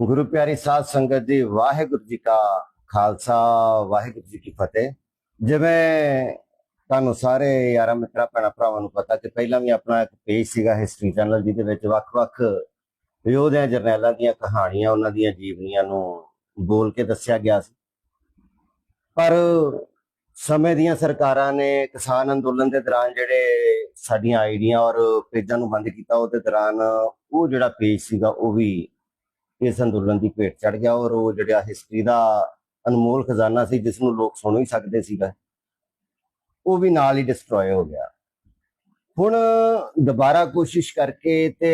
ਗੁਰੂ ਪਿਆਰੀ ਸਾਧ ਸੰਗਤ ਜੀ, ਵਾਹਿਗੁਰੂ ਜੀ ਕਾ ਖਾਲਸਾ, ਵਾਹਿਗੁਰੂ ਜੀ ਕੀ ਫਤਿਹ। ਜਿਵੇਂ ਤੁਹਾਨੂੰ ਸਾਰੇ ਯਾਰਾਂ ਮਿੱਤਰਾਂ, ਭੈਣਾਂ ਭਰਾਵਾਂ ਨੂੰ ਪਤਾ ਕਿ ਪਹਿਲਾਂ ਵੀ ਆਪਣਾ ਇੱਕ ਪੇਜ ਸੀਗਾ ਹਿਸਟਰੀ ਚੈਨਲ ਜਿਹਦੇ ਵਿੱਚ ਵੱਖ-ਵੱਖ ਯੋਧਿਆਂ ਜਰਨੈਲਾਂ ਦੀਆਂ ਕਹਾਣੀਆਂ, ਉਹਨਾਂ ਦੀਆਂ ਜੀਵਨੀਆਂ ਨੂੰ ਬੋਲ ਕੇ ਦੱਸਿਆ ਗਿਆ ਸੀ। ਪਰ ਸਮੇਂ ਦੀਆਂ ਸਰਕਾਰਾਂ ਨੇ ਕਿਸਾਨ ਅੰਦੋਲਨ ਦੇ ਦੌਰਾਨ ਜਿਹੜੇ ਸਾਡੀਆਂ ਆਈਡੀਆਂ ਔਰ ਪੇਜਾਂ ਨੂੰ ਬੰਦ ਕੀਤਾ, ਉਹਦੇ ਦੌਰਾਨ ਉਹ ਜਿਹੜਾ ਪੇਜ ਸੀਗਾ, ਉਹ ਵੀ ਇਸ ਅੰਦੋਲਨ ਦੀ ਭੇਟ ਚੜ ਗਿਆ ਔਰ ਉਹ ਜਿਹੜਾ ਹਿਸਟਰੀ ਦਾ ਅਨਮੋਲ ਖਜ਼ਾਨਾ ਸੀ ਜਿਸ ਨੂੰ ਲੋਕ ਸੁਣ ਹੀ ਸਕਦੇ ਸੀਗਾ, ਉਹ ਵੀ ਨਾਲ ਹੀ ਡਿਸਟਰੋਏ ਹੋ ਗਿਆ। ਹੁਣ ਦੁਬਾਰਾ ਕੋਸ਼ਿਸ਼ ਕਰਕੇ ਤੇ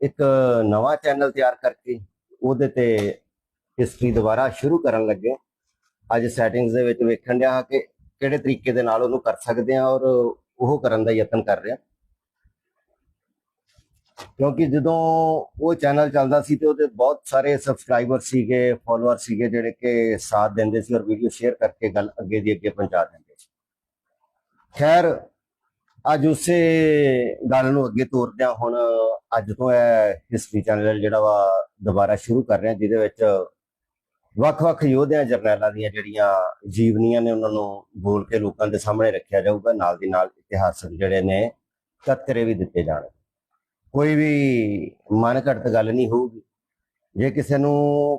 ਇੱਕ ਨਵਾਂ ਚੈਨਲ ਤਿਆਰ ਕਰਕੇ ਉਹਦੇ ਤੇ ਹਿਸਟਰੀ ਦੁਬਾਰਾ ਸ਼ੁਰੂ ਕਰਨ ਲੱਗੇ। ਅੱਜ ਸੈਟਿੰਗਸ ਦੇ ਵਿੱਚ ਵੇਖਣ ਡਿਆ ਕਿ ਕਿਹੜੇ ਤਰੀਕੇ ਦੇ ਨਾਲ ਉਹਨੂੰ ਕਰ ਸਕਦੇ ਆ ਔਰ ਉਹ ਕਰਨ ਦਾ ਯਤਨ ਕਰ ਰਿਹਾ। ਕਿਉਂਕਿ ਜਦੋਂ ਉਹ ਚੈਨਲ ਚੱਲਦਾ ਸੀ ਤੇ ਉਹਦੇ ਬਹੁਤ ਸਾਰੇ ਸਬਸਕ੍ਰਾਈਬਰ ਸੀਗੇ ਫਾਲੋਅਰ ਸੀਗੇ ਜਿਹੜੇ ਕਿ ਸਾਥ ਦਿੰਦੇ ਸੀ ਔਰ ਵੀਡੀਓ ਸ਼ੇਅਰ ਕਰਕੇ ਗੱਲ ਅੱਗੇ ਦੀ ਅੱਗੇ ਪਹੁੰਚਾ ਦਿੰਦੇ ਸੀ। ਖੈਰ, ਅੱਜ ਉਸੇ ਗੱਲ ਨੂੰ ਅੱਗੇ ਤੋਰਦਿਆਂ ਹੁਣ ਅੱਜ ਤੋਂ ਇਹ ਹਿਸਟਰੀ ਚੈਨਲ ਜਿਹੜਾ ਵਾ ਦੁਬਾਰਾ ਸ਼ੁਰੂ ਕਰ ਰਹੇ ਹਾਂ, ਜਿਹਦੇ ਵਿੱਚ ਵੱਖ-ਵੱਖ ਯੋਧਿਆਂ, ਜਰਨੈਲਾਂ ਦੀਆਂ ਜਿਹੜੀਆਂ ਜੀਵਨੀਆਂ ਨੇ ਉਹਨਾਂ ਨੂੰ ਬੋਲ ਕੇ ਲੋਕਾਂ ਦੇ ਸਾਹਮਣੇ ਰੱਖਿਆ ਜਾਊਗਾ, ਨਾਲ ਦੀ ਨਾਲ ਇਤਿਹਾਸਕ ਜਿਹੜੇ ਨੇ ਤਤਕਰੇ ਵੀ ਦਿੱਤੇ ਜਾਣਗੇ। ਕੋਈ ਵੀ ਮਨ ਘੜਤ ਗੱਲ ਨਹੀਂ ਹੋਊਗੀ। ਜੇ ਕਿਸੇ ਨੂੰ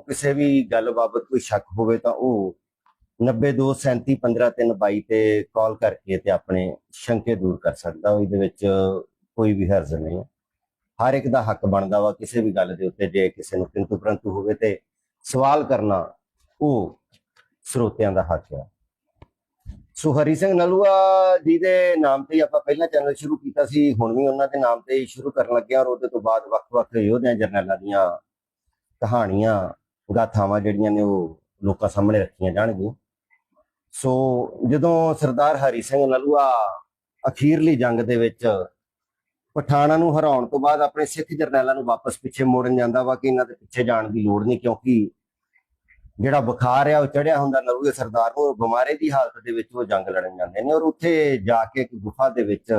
ਕਿਸੇ ਵੀ ਗੱਲ ਬਾਬਤ ਕੋਈ ਸ਼ੱਕ ਹੋਵੇ ਤਾਂ ਉਹ 9237152322 ਤੇ ਕਾਲ ਕਰਕੇ ਤੇ ਆਪਣੇ ਸ਼ੰਕੇ ਦੂਰ ਕਰ ਸਕਦਾ। ਉਹ ਇਹਦੇ ਵਿੱਚ ਕੋਈ ਵੀ ਹਰਜ਼ ਨਹੀਂ ਹੈ। ਹਰ ਇੱਕ ਦਾ ਹੱਕ ਬਣਦਾ ਵਾ ਕਿਸੇ ਵੀ ਗੱਲ ਦੇ ਉੱਤੇ। ਜੇ ਕਿਸੇ ਨੂੰ ਕਿੰਤੂ ਪਰੰਤੂ ਹੋਵੇ ਤੇ ਸਵਾਲ ਕਰਨਾ ਉਹ ਸਰੋਤਿਆਂ ਦਾ ਹੱਕ ਹੈ ਸੋ ਹਰੀ ਸਿੰਘ ਨਲੂਆ ਜੀ ਦੇ ਨਾਮ ਤੇ ਆਪਾਂ ਪਹਿਲਾਂ ਚੈਨਲ ਸ਼ੁਰੂ ਕੀਤਾ ਸੀ, ਹੁਣ ਵੀ ਉਹਨਾਂ ਦੇ ਨਾਮ ਤੇ ਸ਼ੁਰੂ ਕਰਨ ਲੱਗੇ ਹਾਂ ਔਰ ਉਹਦੇ ਤੋਂ ਬਾਅਦ ਵੱਖ-ਵੱਖ ਯੋਧਿਆਂ ਜਰਨੈਲਾਂ ਦੀਆਂ ਕਹਾਣੀਆਂ, ਗਾਥਾਵਾਂ ਜਿਹੜੀਆਂ ਨੇ ਉਹ ਲੋਕਾਂ ਸਾਹਮਣੇ ਰੱਖੀਆਂ ਜਾਣਗੀਆਂ। ਸੋ ਜਦੋਂ ਸਰਦਾਰ ਹਰੀ ਸਿੰਘ ਨਲੂਆ ਅਖੀਰਲੀ ਜੰਗ ਦੇ ਵਿੱਚ ਪਠਾਣਾ ਨੂੰ ਹਰਾਉਣ ਤੋਂ ਬਾਅਦ ਆਪਣੇ ਸਿੱਖ ਜਰਨੈਲਾਂ ਨੂੰ ਵਾਪਸ ਪਿੱਛੇ ਮੋੜਨ ਜਾਂਦਾ ਵਾ ਕਿ ਇਹਨਾਂ ਦੇ ਪਿੱਛੇ ਜਾਣ ਦੀ ਲੋੜ ਨਹੀਂ ਕਿਉਂਕਿ ਜਿਹੜਾ ਬੁਖਾਰ ਆ, ਉਹ ਚੜਿਆ ਹੁੰਦਾ ਨਲੂਏ ਸਰਦਾਰ ਨੂੰ ਉਹ ਬਿਮਾਰੀ ਦੀ ਹਾਲਤ ਦੇ ਵਿੱਚ ਉਹ ਜੰਗ ਲੜਨ ਜਾਂਦੇ ਨੇ ਔਰ ਉੱਥੇ ਜਾ ਕੇ ਇੱਕ ਗੁਫਾ ਦੇ ਵਿੱਚ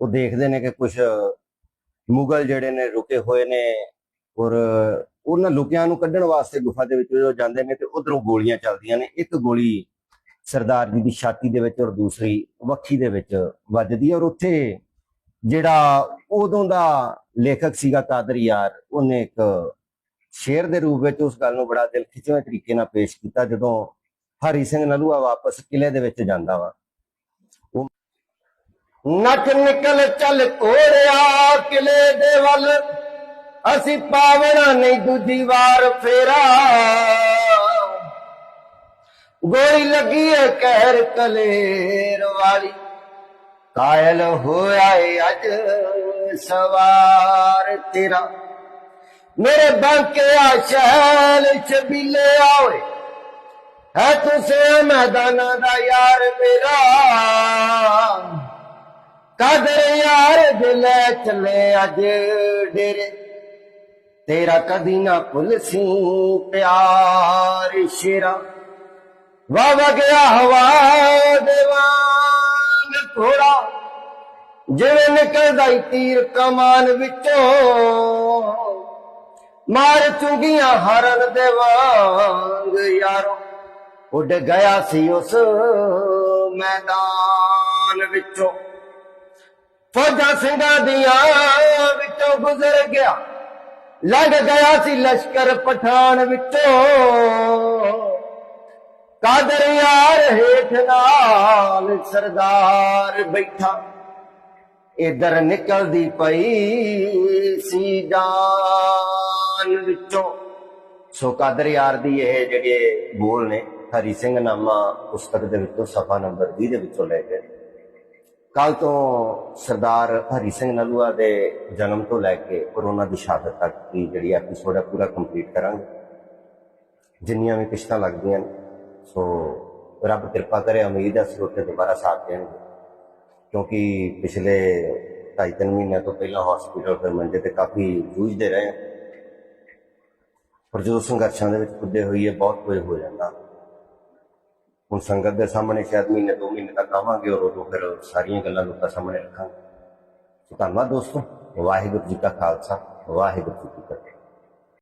ਉਹ ਦੇਖਦੇ ਨੇ ਕਿ ਕੁਝ ਮੁਗਲ ਜਿਹੜੇ ਨੇ ਰੁਕੇ ਹੋਏ ਨੇ ਔਰ ਉਹਨਾਂ ਲੁਕਿਆਂ ਨੂੰ ਕੱਢਣ ਵਾਸਤੇ ਗੁਫਾ ਦੇ ਵਿੱਚ ਜਦੋਂ ਜਾਂਦੇ ਨੇ ਤੇ ਉਧਰੋਂ ਗੋਲੀਆਂ ਚੱਲਦੀਆਂ ਨੇ, ਇੱਕ ਗੋਲੀ ਸਰਦਾਰ ਜੀ ਦੀ ਛਾਤੀ ਦੇ ਵਿੱਚ ਔਰ ਦੂਸਰੀ ਵੱਖੀ ਦੇ ਵਿੱਚ ਵੱਜਦੀ ਹੈ ਔਰ ਉੱਥੇ ਜਿਹੜਾ ਉਦੋਂ ਦਾ ਲੇਖਕ ਸੀਗਾ ਕਾਦਰ ਯਾਰ, ਉਹਨੇ ਇੱਕ ਸ਼ੇਰ ਦੇ ਰੂਪ ਵਿੱਚ ਉਸ ਗੱਲ ਨੂੰ ਬੜਾ ਦਿਲ ਖਿੱਚਵੇਂ ਤਰੀਕੇ ਨਾਲ ਪੇਸ਼ ਕੀਤਾ ਜਦੋਂ ਹਰੀ ਸਿੰਘ ਨਲੂਆ ਵਾਪਸ ਕਿਲੇ ਦੇ ਵਿੱਚ ਜਾਂਦਾ ਵਾ। ਉਹ ਨਿਕਲ ਚੱਲ ਕੋੜਿਆ ਕਿਲੇ ਦੇ ਵੱਲ, ਅਸੀਂ ਪਾਵਣਾ ਨਹੀਂ ਦੂਜੀ ਵਾਰ ਫੇਰਾ। ਗੋਲੀ ਲੱਗੀ ਏ ਕਹਿਰ ਕਲੇਰ ਵਾਲੀ, ਕਾਇਲ ਹੋਇਆ ਏ ਅੱਜ ਸਵਾਰ ਤੇਰਾ। ਮੇਰੇ ਬੰਕਿਆ ਸ਼ੈਲ ਛਬੀਲੇ ਆਵੇ ਹੈ ਤੁਸੇ ਮੈਦਾਨਾਂ ਦਾ ਯਾਰ ਮੇਰਾ। ਕਦਰ ਯਾਰ ਦਿਲੇ ਚੱਲੇ ਅੱਜ ਡੇਰੇ। ਤੇਰਾ ਕਦੀ ਨਾ ਭੁੱਲ ਸੀ ਪਿਆਰ ਸ਼ੇਰਾ। ਵਾ ਵਗਿਆ ਹਵਾ ਦੇ ਥੋੜਾ ਜਿਵੇਂ ਨਿਕਲਦਾ ਈ ਤੀਰ ਕਮਾਨ ਵਿੱਚੋਂ। ਮਾਰ ਚੁੰਗੀਆਂ ਹਰਨ ਦੇ ਵਾਂਗ ਯਾਰੋ। ਉੱਡ ਗਿਆ ਸੀ ਉਸ ਮੈਦਾਨ ਵਿੱਚੋਂ। ਫੌਜਾਂ ਸਿੰਘਾਂ ਦੀਆਂ ਵਿੱਚੋਂ ਗੁਜ਼ਰ ਗਿਆ। ਲੰਘ ਗਿਆ ਸੀ ਲਸ਼ਕਰ ਪਠਾਨ ਵਿੱਚੋਂ। ਕਾਦਰ ਯਾਰ ਹੇਠ ਨਾਲ ਸਰਦਾਰ ਬੈਠਾ। ਇਧਰ ਨਿਕਲਦੀ ਪਈ ਸੀ ਜਾਨ। ਵਿੱਚੋਂ। ਸੋ ਕਾਦਰ ਯਾਰ ਦੀ ਇਹ ਜਿਹੜੇ ਬੋਲ ਨੇ, ਹਰੀ ਸਿੰਘ ਨਾਮਾ ਪੁਸਤਕ ਦੇ ਵਿੱਚੋਂ, ਸਫਾ ਨੰਬਰ 20 ਦੇ ਵਿੱਚੋਂ ਲੈ ਕੇ। ਕੱਲ ਤੋਂ ਸਰਦਾਰ ਹਰੀ ਸਿੰਘ ਨਲੂਆ ਦੇ ਜਨਮ ਤੋਂ ਲੈ ਕੇ ਔਰ ਦੀ ਸ਼ਹਾਦਤ ਤੱਕ ਦੀ ਜਿਹੜੀ ਐਪੀਸੋਡ ਹੈ, ਪੂਰਾ ਕੰਪਲੀਟ ਕਰਾਂਗੇ। ਜਿੰਨੀਆਂ ਵੀ ਕਿਸ਼ਤਾਂ ਲੱਗਦੀਆਂ ਨੇ, ਸੋ ਰੱਬ ਕਿਰਪਾ ਕਰੇ, ਉਮੀਦ ਹੈ ਸਰੋਤੇ ਦੁਬਾਰਾ ਸਾਥ ਦੇਣਗੇ ਕਿਉਂਕਿ ਪਿਛਲੇ ਢਾਈ ਤਿੰਨ ਮਹੀਨਿਆਂ ਤੋਂ ਪਹਿਲਾਂ ਹਸਪੀਟਲ ਫਿਰ ਮੰਜੇ ਤੇ ਕਾਫੀ ਜੂਝਦੇ ਰਹੇ ਹਾਂ। ਪਰ ਜੋ ਸੰਘਰਸ਼ਾਂ ਦੇ ਵਿੱਚ ਕੁੱਦੇ ਹੋਈਏ ਬਹੁਤ ਕੁਝ ਹੋ ਜਾਂਦਾ। ਹੁਣ ਸੰਗਤ ਦੇ ਸਾਹਮਣੇ ਸ਼ਾਇਦ ਮਹੀਨੇ, ਦੋ ਮਹੀਨੇ ਤੱਕ ਆਵਾਂਗੇ ਔਰ ਉਦੋਂ ਫਿਰ ਸਾਰੀਆਂ ਗੱਲਾਂ ਲੋਕਾਂ ਸਾਹਮਣੇ ਰੱਖਾਂਗੇ। ਸੋ ਧੰਨਵਾਦ ਦੋਸਤੋ, ਵਾਹਿਗੁਰੂ ਜੀ ਕਾ ਖਾਲਸਾ, ਵਾਹਿਗੁਰੂ ਜੀ ਕੀ ਫਤਿਹ।